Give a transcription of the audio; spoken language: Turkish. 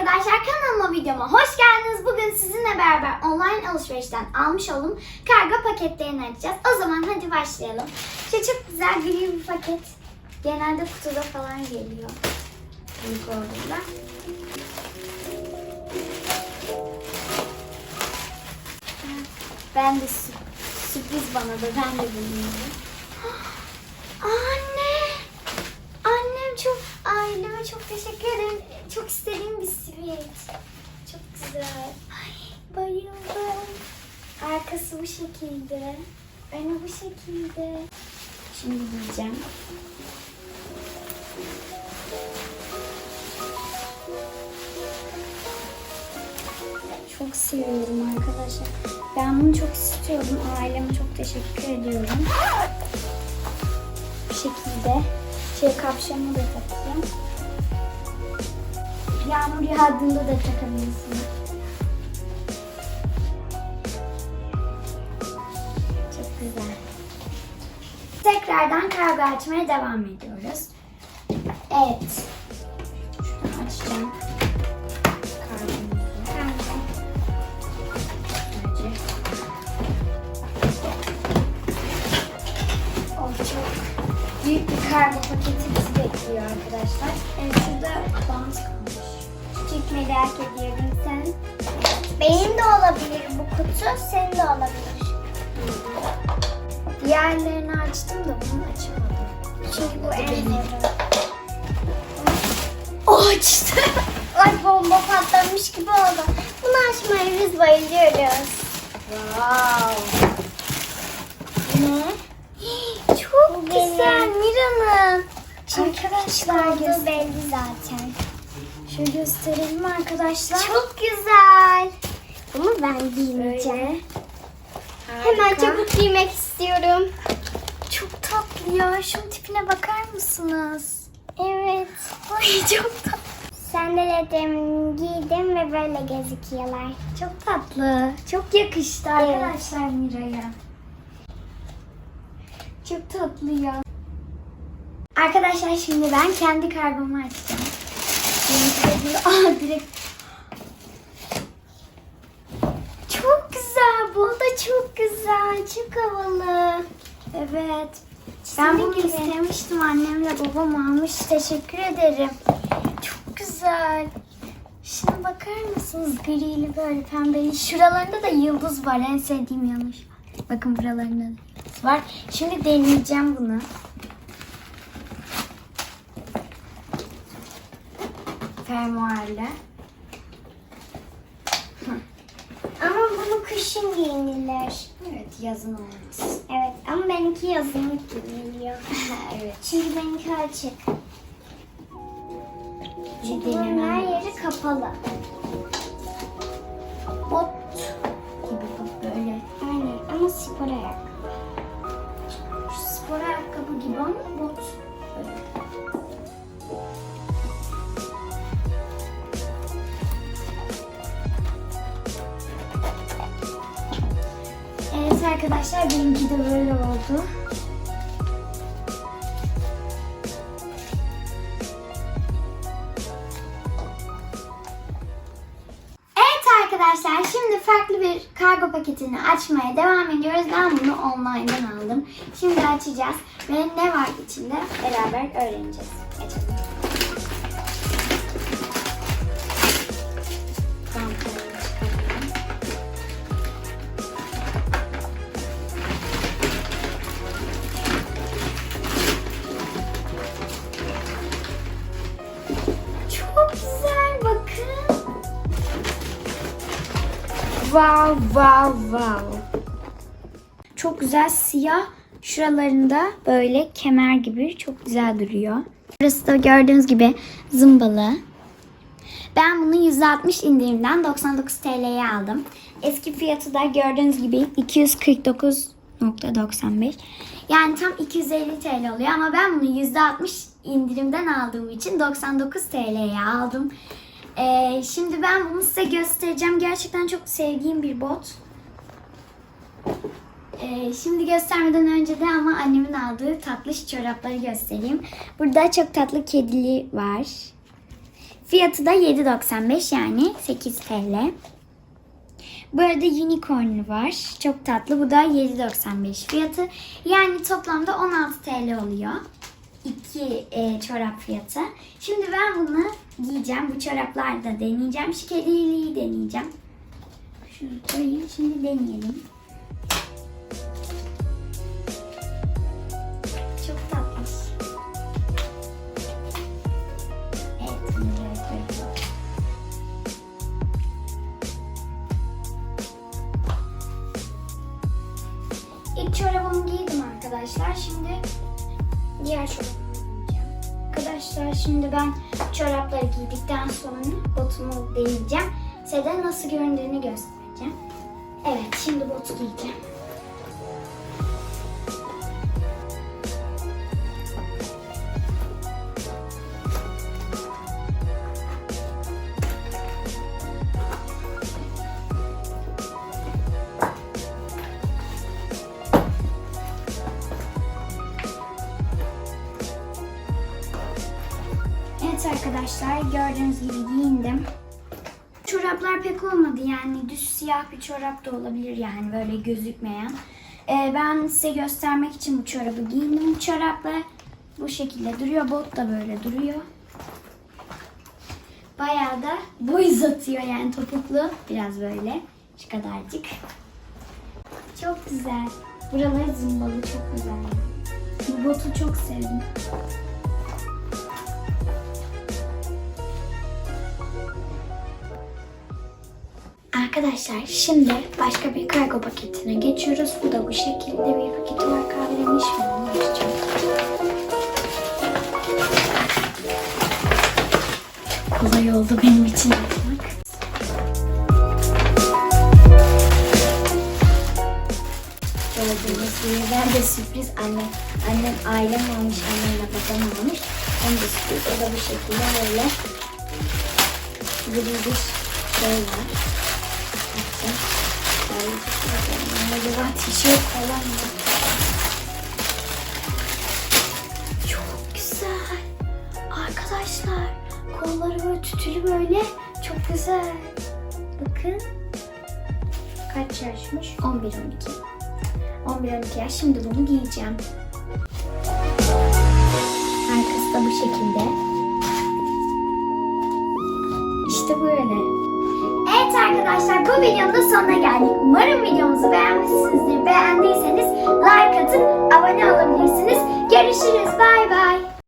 arkadaşlar kanalıma videoma hoş geldiniz. Bugün sizinle beraber online alışverişten almış olduğum kargo paketlerini açacağız. O zaman hadi başlayalım. Şu çok güzel gri bir paket. Genelde kutuda falan geliyor. Büyük olduğunda. Ben de sü- sürpriz bana da ben de bilmiyorum. Anne! Annem çok, aileme çok teşekkür. Çok istediğim bir sweet. Çok güzel. Ay, bayıldım. Arkası bu şekilde. Önü bu şekilde. Şimdi giyeceğim. Çok seviyorum arkadaşlar. Ben bunu çok istiyordum. Aileme çok teşekkür ediyorum. Bu şekilde şey kapşamı da takayım. Yağmur yağdığında da takabilirsin. Çok güzel. Tekrardan kargo açmaya devam ediyoruz. Evet. Şunu açacağım. Büyük bir kargo paketi bizi bekliyor arkadaşlar. Evet şurada bant kalmış. Küçük merak ediyorum sen. Benim de olabilir bu kutu, senin de olabilir. Diğerlerini açtım da bunu açamadım. Çünkü bu en zor. O açtı. Ay bomba patlamış gibi oldu. Bunu açmaya biz bayılıyoruz. Wow. Ne? Çok güzel Mira'nın. Arkadaşlar göz belli zaten. Şöyle gösterelim arkadaşlar. Çok güzel. Bunu ben giymeyeceğim. Hemen çabuk giymek istiyorum. Çok tatlı ya. Şunun tipine bakar mısınız? Evet. Ay çok tatlı. Sandalyelerimi giydim ve böyle gözüküyorlar. Çok tatlı. Çok yakıştı arkadaşlar Mira'ya. Çok tatlı ya. Arkadaşlar şimdi ben kendi kargomu açacağım. Aa direkt. Çok güzel. Bu da çok güzel. Çok havalı. Evet. Ben bunu istemiştim. Annemle babam almış. Teşekkür ederim. Çok güzel. Şuna bakar mısınız? Grili böyle pembeli. Şuralarında da yıldız var. En sevdiğim yanlış. Bakın buralarında da yıldız var. Şimdi deneyeceğim bunu. Fermuarlı. Ama bunu kışın giyinilir. Evet yazın olmaz. Evet ama benimki yazınlık gibi geliyor. evet. Çünkü benimki açık. Çünkü bunun her yeri kapalı. Bot gibi bak böyle. Aynen ama spor ayakkabı. Şu spor ayakkabı gibi ama bot. Arkadaşlar benimki de böyle oldu. Evet arkadaşlar şimdi farklı bir kargo paketini açmaya devam ediyoruz. Ben bunu online'dan aldım. Şimdi açacağız ve ne var içinde beraber öğreneceğiz. Açalım. Wow wow wow. Çok güzel siyah şuralarında böyle kemer gibi çok güzel duruyor. Burası da gördüğünüz gibi zımbalı. Ben bunu %60 indirimden 99 TL'ye aldım. Eski fiyatı da gördüğünüz gibi 249.95. Yani tam 250 TL oluyor ama ben bunu %60 indirimden aldığım için 99 TL'ye aldım. Ee, şimdi ben bunu size göstereceğim. Gerçekten çok sevdiğim bir bot. Ee, şimdi göstermeden önce de ama annemin aldığı tatlış çorapları göstereyim. Burada çok tatlı kedili var. Fiyatı da 7.95 yani 8 TL. Bu arada unicorn var. Çok tatlı. Bu da 7.95 fiyatı. Yani toplamda 16 TL oluyor. İki e, çorap fiyatı. Şimdi ben bunu giyeceğim. Bu çorapları da deneyeceğim. Şu deneyeceğim. Şunu koyayım. Şimdi deneyelim. Arkadaşlar şimdi ben çorapları giydikten sonra botumu deneyeceğim. Size de nasıl göründüğünü göstereceğim. Evet şimdi botu giyeceğim. Evet arkadaşlar gördüğünüz gibi giyindim. Çoraplar pek olmadı yani düz siyah bir çorap da olabilir yani böyle gözükmeyen. Ee, ben size göstermek için bu çorabı giyindim. Bu çorapla bu şekilde duruyor. Bot da böyle duruyor. Bayağı da boy uzatıyor yani topuklu. Biraz böyle şu kadarcık. Çok güzel. Buraları zımbalı çok güzel. Bu botu çok sevdim. Arkadaşlar şimdi başka bir kargo paketine geçiyoruz. Bu da bu şekilde bir paketi var kahverenmiş mi? Onu. Kolay oldu benim için açmak. Gördüğünüz gibi ben de sürpriz anne. Annem ailem almış, annemle babam almış. Hem de sürpriz. O da bu şekilde böyle gri bir şey var. Böyle var tişört falan var. Çok güzel. Arkadaşlar kolları böyle tütülü böyle. Çok güzel. Bakın. Kaç yaşmış? 11-12. 11-12 yaş. Şimdi bunu giyeceğim. Arkası da bu şekilde. İşte böyle. Evet arkadaşlar bu videonun da sonuna geldik. Umarım videomuzu beğenmişsinizdir. Beğendiyseniz like atın, abone olabilirsiniz. Görüşürüz. Bay bay.